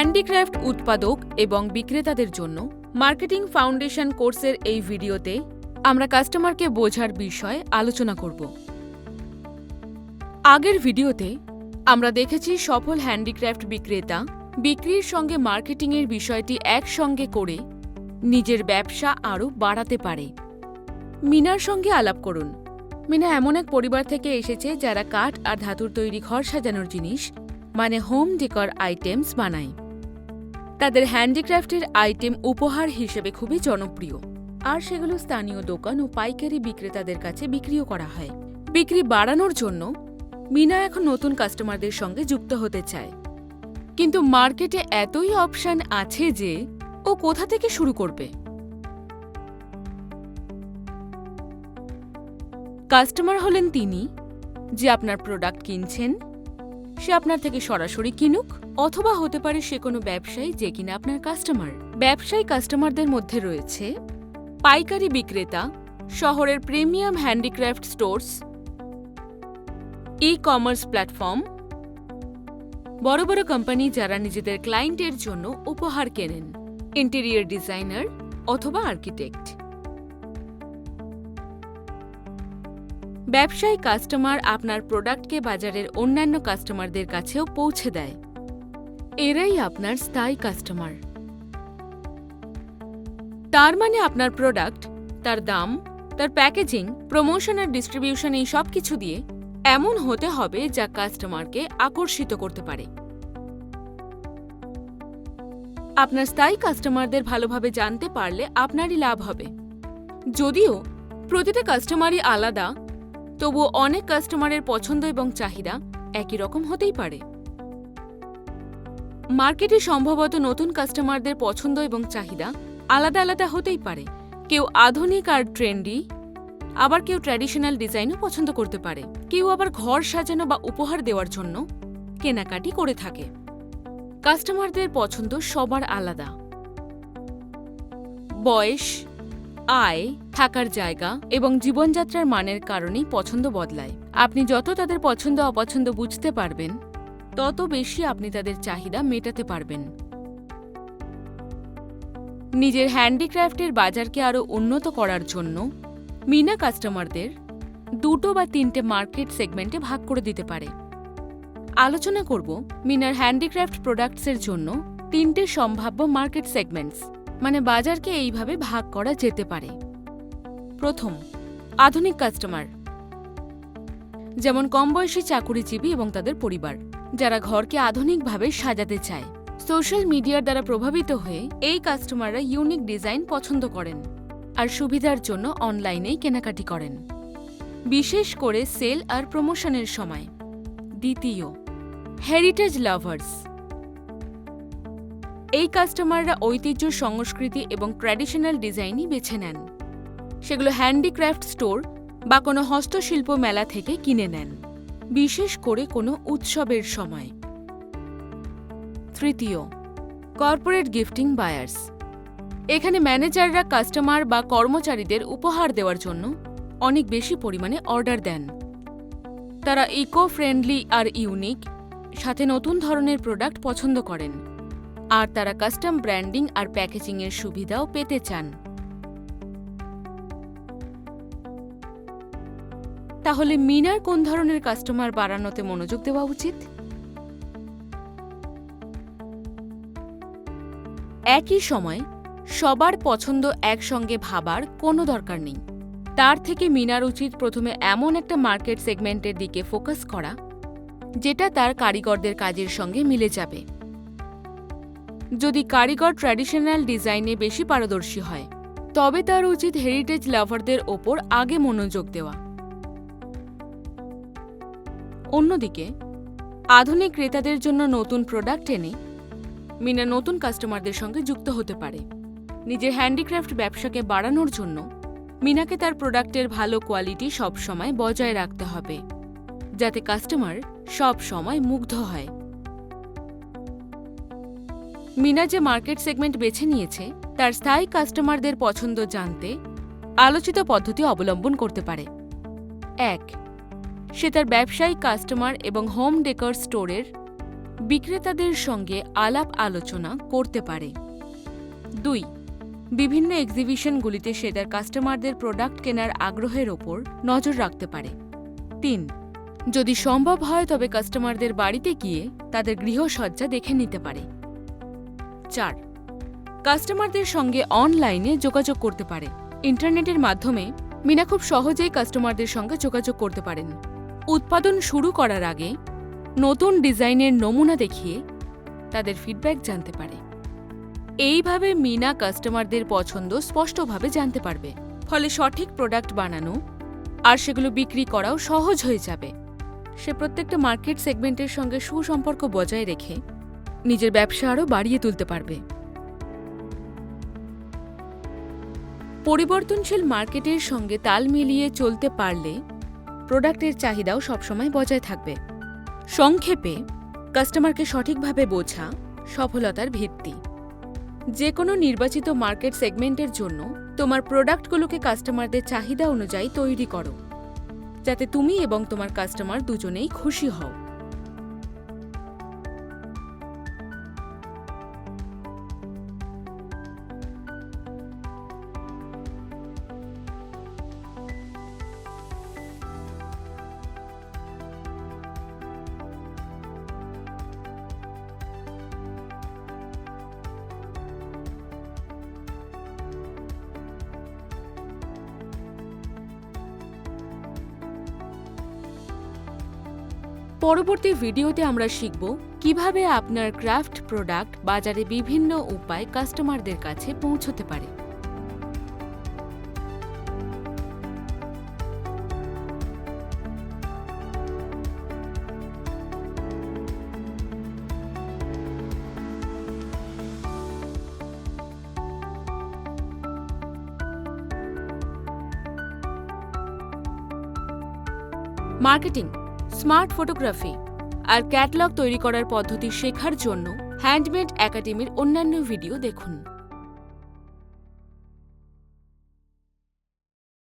Handicraft উৎপাদক এবং বিক্রেতাদের জন্য মার্কেটিং ফাউন্ডেশন কোর্সের এই ভিডিওতে আমরা কাস্টমারকে বোঝার বিষয়ে আলোচনা করব। আগের ভিডিওতে আমরা দেখেছি সফল হ্যান্ডিক্রাফট বিক্রেতা বিক্রির সঙ্গে মার্কেটিংয়ের বিষয়টি একসঙ্গে করে নিজের ব্যবসা আরও বাড়াতে পারে। মিনার সঙ্গে আলাপ করুন। মিনা এমন এক পরিবার থেকে এসেছে যারা কাঠ আর ধাতুর তৈরি ঘর সাজানোর জিনিস মানে হোম ডেকর আইটেমস বানায়। তাদের হ্যান্ডিক্রাফটের আইটেম উপহার হিসেবে খুবই জনপ্রিয়। আর সেগুলো স্থানীয় দোকান ও পাইকারি বিক্রেতাদের কাছে বিক্রিও করা হয়। বিক্রি বাড়ানোর জন্য মিনা এখন নতুন কাস্টমারদের সঙ্গে যুক্ত হতে চায়। কিন্তু মার্কেটে এতই অপশন আছে যে ও কোথা থেকে শুরু করবে? কাস্টমার হলেন তিনি, যে আপনার প্রোডাক্ট কিনছেন, সে আপনার থেকে সরাসরি কিনুক অথবা হতে পারে সে কোনো ব্যবসায়ী যে কিনা আপনার কাস্টমার ব্যবসায়ী কাস্টমারদের মধ্যে রয়েছে পাইকারি বিক্রেতা, শহরের premium handicraft stores e commerce platform বড় বড় কোম্পানি যারা নিজেদের ক্লায়েন্টের জন্য উপহার কেনেন ইন্টেরিয়র ডিজাইনার অথবা আর্কিটেক্ট ব্যবসায়ী কাস্টমার আপনার প্রোডাক্টকে বাজারের অন্যান্য কাস্টমারদের কাছেও পৌঁছে দেয়। এরাই আপনার স্থায়ী কাস্টমার তার মানে আপনার প্রোডাক্ট তার দাম, তার প্যাকেজিং প্রমোশন আর ডিস্ট্রিবিউশন এই সব কিছু দিয়ে এমন হতে হবে যা কাস্টমারকে আকর্ষিত করতে পারে। আপনার স্থায়ী কাস্টমারদের ভালোভাবে জানতে পারলে আপনারই লাভ হবে। যদিও প্রতিটা কাস্টমারই আলাদা, তবুও অনেক কাস্টমারের পছন্দ এবং চাহিদা একই রকম হতেই পারে। মার্কেটে সম্ভবত নতুন কাস্টমারদের পছন্দ এবং চাহিদা আলাদা আলাদা হতেই পারে। কেউ আধুনিক আর ট্রেন্ডি, আবার কেউ ট্র্যাডিশনাল ডিজাইনও পছন্দ করতে পারে। কেউ আবার ঘর সাজানো বা উপহার দেওয়ার জন্য কেনাকাটি করে থাকে। কাস্টমারদের পছন্দ সবার আলাদা। বয়স, আয়, থাকার জায়গা এবং জীবনযাত্রার মানের কারণেই পছন্দ বদলায়। আপনি যত তাদের পছন্দ অপছন্দ বুঝতে পারবেন তত বেশি আপনি তাদের চাহিদা মেটাতে পারবেন। নিজের হ্যান্ডিক্রাফটের বাজারকে আরও উন্নত করার জন্য মিনা কাস্টমারদের দুটো বা তিনটে মার্কেট সেগমেন্টে ভাগ করে দিতে পারে। আলোচনা করব মিনার হ্যান্ডিক্রাফট প্রোডাক্টসের জন্য তিনটে সম্ভাব্য মার্কেট সেগমেন্টস মানে বাজারকে এইভাবে ভাগ করা যেতে পারে। প্রথম, আধুনিক কাস্টমার। যেমন কম বয়সী চাকুরিজীবী এবং তাদের পরিবার, যারা ঘরকে আধুনিকভাবে সাজাতে চায়। সোশ্যাল মিডিয়ার দ্বারা প্রভাবিত হয়ে এই কাস্টমাররা ইউনিক ডিজাইন পছন্দ করেন আর সুবিধার জন্য অনলাইনেই কেনাকাটি করেন। বিশেষ করে সেল আর প্রমোশনের সময়। দ্বিতীয় হেরিটেজ লাভার্স এই কাস্টমাররা ঐতিহ্য, সংস্কৃতি এবং ট্র্যাডিশনাল ডিজাইনই বেছে নেন। সেগুলো হ্যান্ডিক্রাফট স্টোর বা কোনো হস্তশিল্প মেলা থেকে কিনে নেন, বিশেষ করে কোনো উৎসবের সময়। তৃতীয়, কর্পোরেট গিফটিং বায়ার্স। এখানে ম্যানেজাররা কাস্টমার বা কর্মচারীদের উপহার দেওয়ার জন্য অনেক বেশি পরিমাণে অর্ডার দেন। তারা ইকো ফ্রেন্ডলি আর ইউনিক, সাথে নতুন ধরনের প্রোডাক্ট পছন্দ করেন। আর তারা কাস্টম ব্র্যান্ডিং আর প্যাকেজিংয়ের সুবিধাও পেতে চান। তাহলে মিনার কোন ধরনের কাস্টমার বাড়ানোতে মনোযোগ দেওয়া উচিত? একই সময়, সবার পছন্দ একসঙ্গে ভাবার কোনো দরকার নেই। তার থেকে মিনার উচিত প্রথমে এমন একটা মার্কেট সেগমেন্টের দিকে ফোকাস করা, যেটা তার কারিগরদের কাজের সঙ্গে মিলে যাবে। যদি কারিগর ট্র্যাডিশনাল ডিজাইনে বেশি পারদর্শী হয়, তবে তার উচিত হেরিটেজ লাভারদের ওপর আগে মনোযোগ দেওয়া। অন্যদিকে, আধুনিক ক্রেতাদের জন্য নতুন প্রোডাক্ট এনে মিনা নতুন কাস্টমারদের সঙ্গে যুক্ত হতে পারে। নিজের হ্যান্ডিক্রাফট ব্যবসাকে বাড়ানোর জন্য মিনাকে তার প্রোডাক্টের ভালো কোয়ালিটি সবসময় বজায় রাখতে হবে, যাতে কাস্টমার সব সময় মুগ্ধ হয়। মিনা যে মার্কেট সেগমেন্ট বেছে নিয়েছে, তার স্থায়ী কাস্টমারদের পছন্দ জানতে আলোচিত পদ্ধতি অবলম্বন করতে পারে। এক সে তার ব্যবসায়িক কাস্টমার এবং হোম ডেকর স্টোরের বিক্রেতাদের সঙ্গে আলাপ আলোচনা করতে পারে। দুই, বিভিন্ন এক্সিবিশনগুলিতে সে তার কাস্টমারদের প্রোডাক্ট কেনার আগ্রহের ওপর নজর রাখতে পারে। তিন, যদি সম্ভব হয় তবে কাস্টমারদের বাড়িতে গিয়ে তাদের গৃহসজ্জা দেখে নিতে পারে। চার কাস্টমারদের সঙ্গে অনলাইনে যোগাযোগ করতে পারে। ইন্টারনেটের মাধ্যমে মিনা খুব সহজেই কাস্টমারদের সঙ্গে যোগাযোগ করতে পারেন। উৎপাদন শুরু করার আগে নতুন ডিজাইনের নমুনা দেখিয়ে তাদের ফিডব্যাক জানতে পারে। এইভাবে মিনা কাস্টমারদের পছন্দ স্পষ্টভাবে জানতে পারবে। ফলে সঠিক প্রোডাক্ট বানানো আর সেগুলো বিক্রি করাও সহজ হয়ে যাবে। সে প্রত্যেকটা মার্কেট সেগমেন্টের সঙ্গে সুসম্পর্ক বজায় রেখে নিজের ব্যবসা আরও বাড়িয়ে তুলতে পারবে। পরিবর্তনশীল মার্কেটের সঙ্গে তাল মিলিয়ে চলতে পারলে প্রোডাক্টের চাহিদাও সবসময় বজায় থাকবে। সংক্ষেপে, কাস্টমারকে সঠিকভাবে বোঝা, সফলতার ভিত্তি। যে কোনো নির্বাচিত মার্কেট সেগমেন্টের জন্য তোমার প্রোডাক্টগুলোকে কাস্টমারদের চাহিদা অনুযায়ী তৈরি করো। যাতে তুমি এবং তোমার কাস্টমার দুজনেই খুশি হও। পরবর্তী ভিডিওতে আমরা শিখব কীভাবে আপনার ক্রাফট প্রোডাক্ট বাজারে বিভিন্ন উপায় কাস্টমারদের কাছে পৌঁছতে পারে। মার্কেটিং স্মার্ট ফটোগ্রাফি আর ক্যাটলগ তৈরি করার পদ্ধতি শেখার জন্য হ্যান্ডমেড একাডেমির অন্যান্য ভিডিও দেখুন।